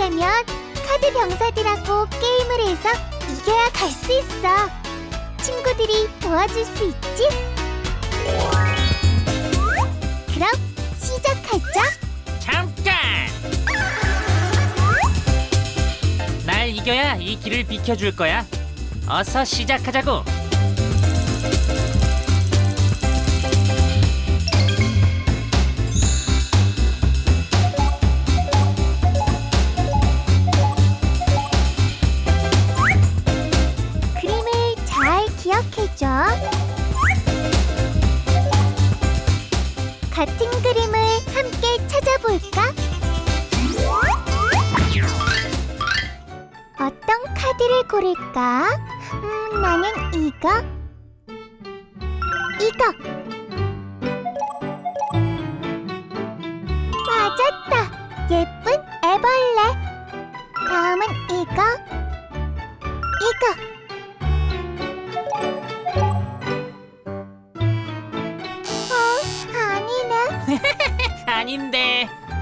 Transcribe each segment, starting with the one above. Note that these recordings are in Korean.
가려면 카드 병사들하고 게임을 해서 이겨야 갈 수 있어. 친구들이 도와줄 수 있지? 그럼 시작하자. 잠깐! 날 이겨야 이 길을 비켜줄 거야. 어서 시작하자고. 기억해줘. 같은 그림을 함께 찾아볼까? 어떤 카드를 고를까? 음, 나는 이거. 이거. 맞았다. 예쁜 애벌레. 다음은 이거. 이거.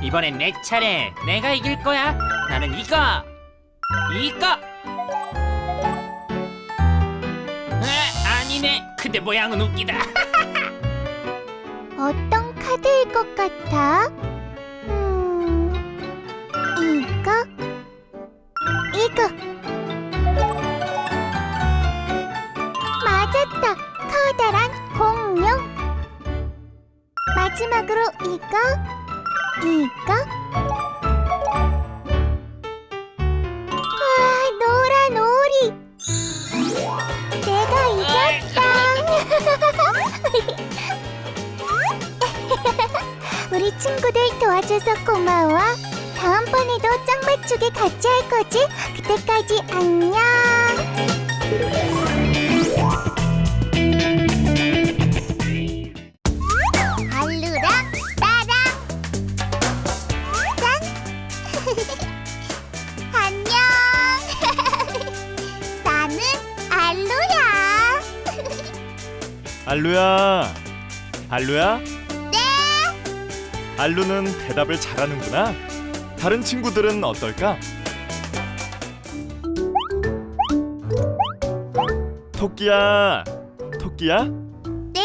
이번엔 내 차례. 내가 이길 거야. 나는 이거. 이거. 아, 아니네. 근데 모양은 웃기다. 어떤 카드일 것 같아? 우리 친구들 도와줘서 고마워. 다음번에도 짱 맞추기 같이 할 거지? 그때까지 안녕. 알루랑 나랑 짠. 안녕. 나는 알루야. 알루야, 알루야? 네. 알루는 대답을 잘하는구나. 다른 친구들은 어떨까? 토끼야, 토끼야? 네.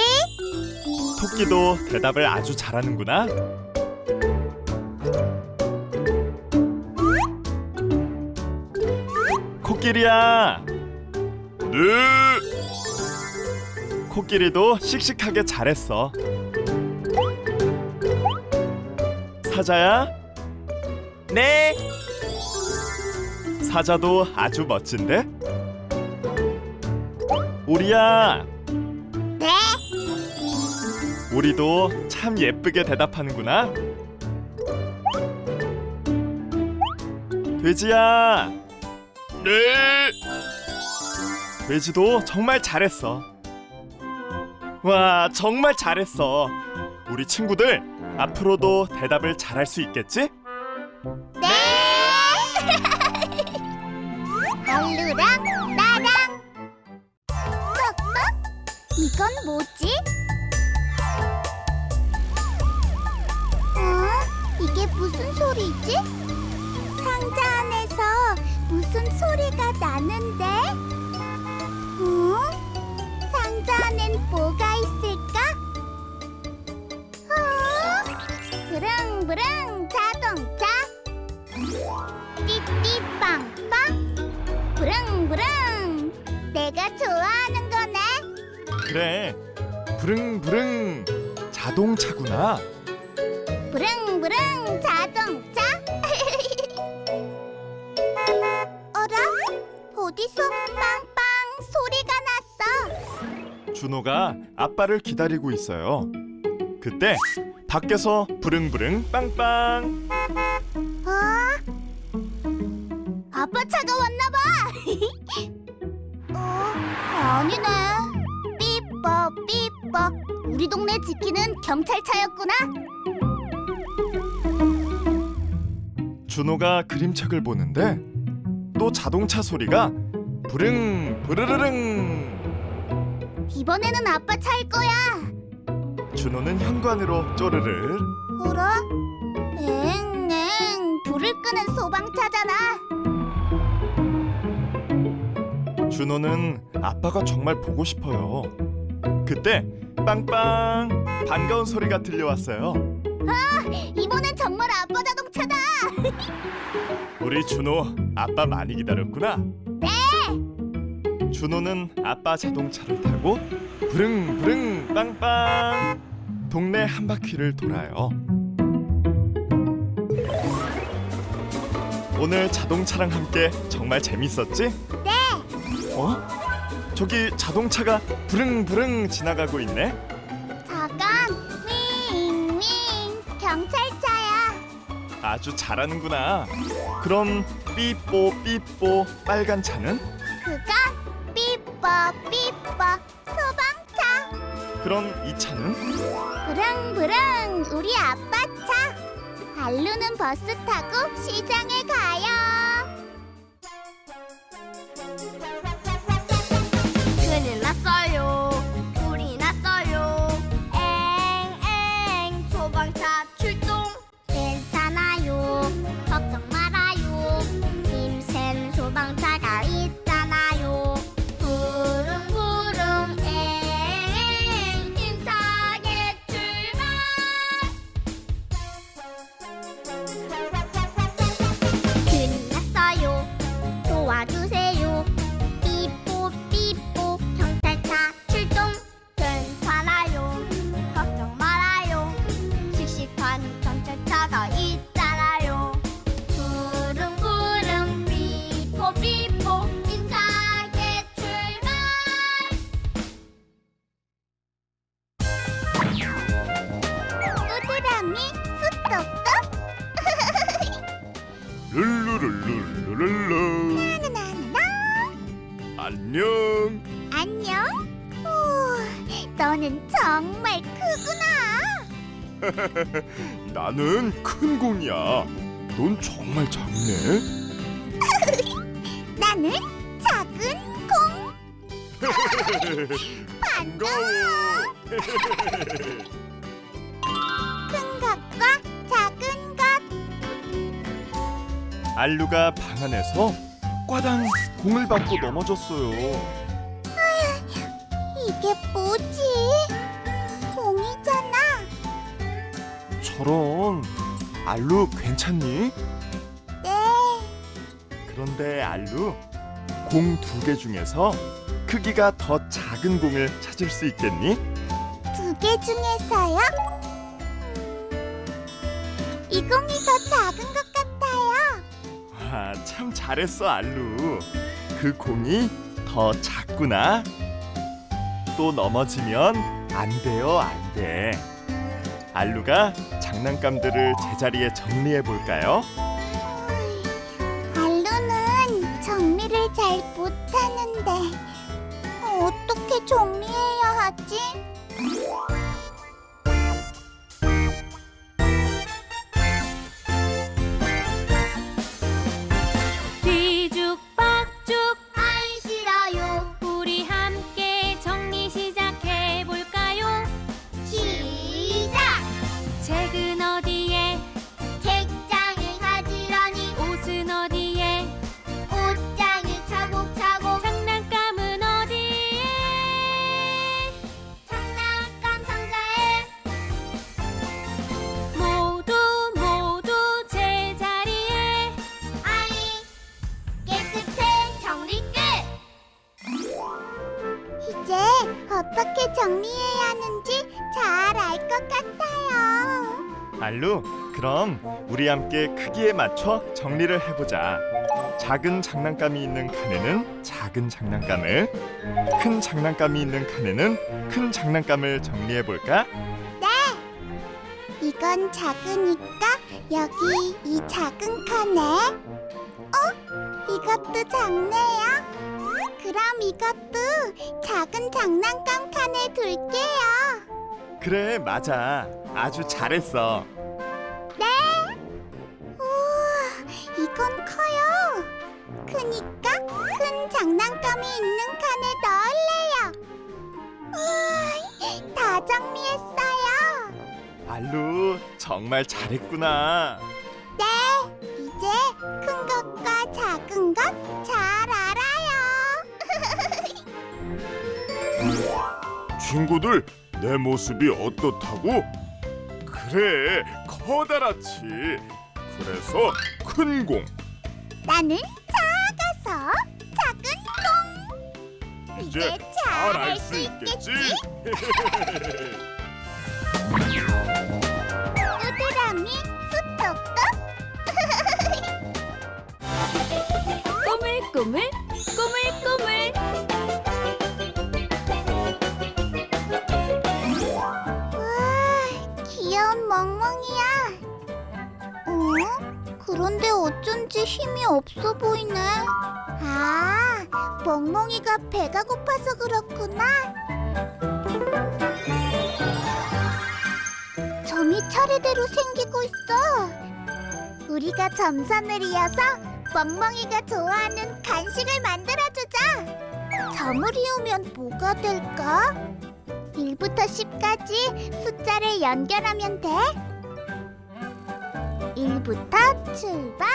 토끼도 대답을 아주 잘하는구나. 코끼리야. 네. 코끼리도 씩씩하게 잘했어. 사자야? 네. 사자도 아주 멋진데? 오리야. 네. 우리도 참 예쁘게 대답하는구나. 돼지야. 네. 돼지도 정말 잘했어. 와, 정말 잘했어. 우리 친구들 앞으로도 대답을 잘할 수 있겠지? 좋아하는 거네 그래. 부릉부릉 자동차구나. 부릉부릉 자동차 어라? 어디서 빵빵 소리가 났어 준호가 아빠를 기다리고 있어요. 그때 밖에서 부릉부릉 빵빵. 어? 아빠 차가 왔나 봐. 어, 아니네. 삐뻐 삐뻐. 우리 동네 지키는 경찰차였구나. 준호가 그림책을 보는데 또 자동차 소리가 부릉 부르르릉. 이번에는 아빠 차일 거야. 준호는 현관으로 쪼르르. 어라? 엥 엥 불을 끄는 소방차잖아. 준호는 아빠가 정말 보고 싶어요. 그때 빵빵 반가운 소리가 들려왔어요. 이번엔 정말 아빠 자동차다. 우리 준호 아빠 많이 기다렸구나. 네. 준호는 아빠 자동차를 타고 부릉부릉 빵빵 동네 한 바퀴를 돌아요. 오늘 자동차랑 함께 정말 재밌었지? 네. 어? 저기 자동차가 부릉부릉 지나가고 있네. 잠깐. 윙윙. 경찰차야. 아주 잘하는구나. 그럼 삐뽀 삐뽀 빨간 차는? 그건 삐뽀 삐뽀 소방차. 그럼 이 차는? 부릉부릉 우리 아빠 차. 알루는 버스 타고 시장에 가요. 정말 크구나. 나는 큰 공이야. 넌 정말 작네. 나는 작은 공. 반가워. 큰 것과 작은 것. 알루가 방 안에서 꽈당 공을 받고 넘어졌어요. 알루 괜찮니? 네. 그런데 알루 공 두 개 중에서 크기가 더 작은 공을 찾을 수 있겠니? 두 개 중에서요? 음, 이 공이 더 작은 것 같아요. 와, 참 잘했어 알루. 그 공이 더 작구나. 또 넘어지면 안 돼요, 안 돼. 알루가 장난감들을 제자리에 정리해 볼까요? 알루는 정리를 잘 못하는데 어떻게 정리해야 하지? 알루, 그럼 우리 함께 크기에 맞춰 정리를 해보자. 작은 장난감이 있는 칸에는 작은 장난감을, 큰 장난감이 있는 칸에는 큰 장난감을 정리해 볼까? 이건 작으니까 여기 이 작은 칸에 어? 이것도 작네요. 그럼 이것도 작은 장난감 칸에 둘게요. 그래, 맞아. 아주 잘했어. 네. 우와, 이건 커요. 크니까 큰 장난감이 있는 칸에 넣을래요. 우와, 다 정리했어요. 알루 정말 잘했구나. 네, 이제 큰 것과 작은 것 잘 알아요. 친구들 내 모습이 어떻다고? 그래 커다랗지 그래서 큰 공 나는 작아서 작은 공. 이제 잘잘알알수수 있겠지? 두드랑이 수도꺼. 꼬물꼬물 꼬물꼬물 그런데 어쩐지 힘이 없어 보이네. 아, 멍멍이가 배가 고파서 그렇구나. 점이 차례대로 생기고 있어. 우리가 점선을 이어서 멍멍이가 좋아하는 간식을 만들어주자. 점을 이으면 뭐가 될까? 1부터 10까지 숫자를 연결하면 돼. 1부터 출발.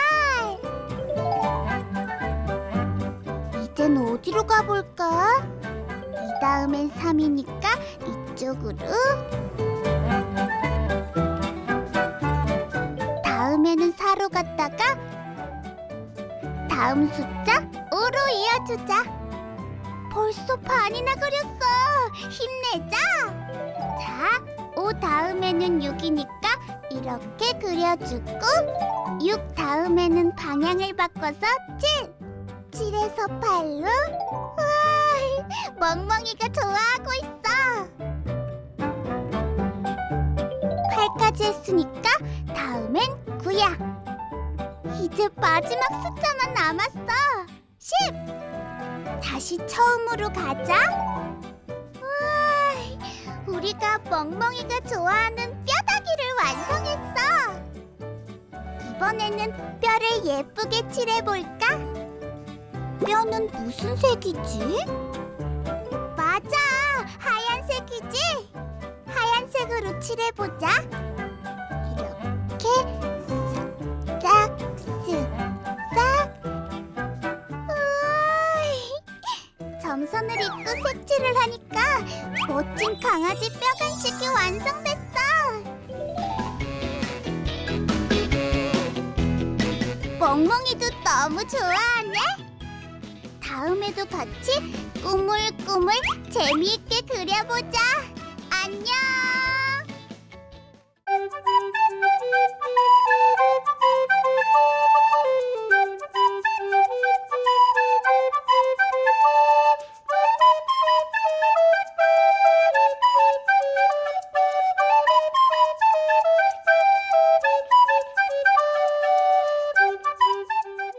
이젠 어디로 가볼까? 이 다음엔 3이니까 이쪽으로. 다음에는 4로 갔다가 다음 숫자 5로 이어주자. 벌써 반이나 그렸어. 힘내자. 자, 5 다음에는 6이니까 이렇게 그려주고 6 다음에는 방향을 바꿔서 7. 7에서 8로. 와, 멍멍이가 좋아하고 있어. 8까지 했으니까 다음엔 9야. 이제 마지막 숫자만 남았어. 10. 다시 처음으로 가자. 우와, 우리가 멍멍이가 좋아하는 뼈다귀를 완성했어. 이번에는 뼈를 예쁘게 칠해볼까? 뼈는 무슨 색이지? 맞아, 하얀색이지? 하얀색으로 칠해보자. 이렇게 싹, 쓱, 싹. 우와, 점선을 입고 색칠을 하니까 멋진 강아지 뼈 간식이 완성됐어. 너무 좋아하네. 다음에도 같이 꾸물꾸물 재미있게 그려보자. 안녕.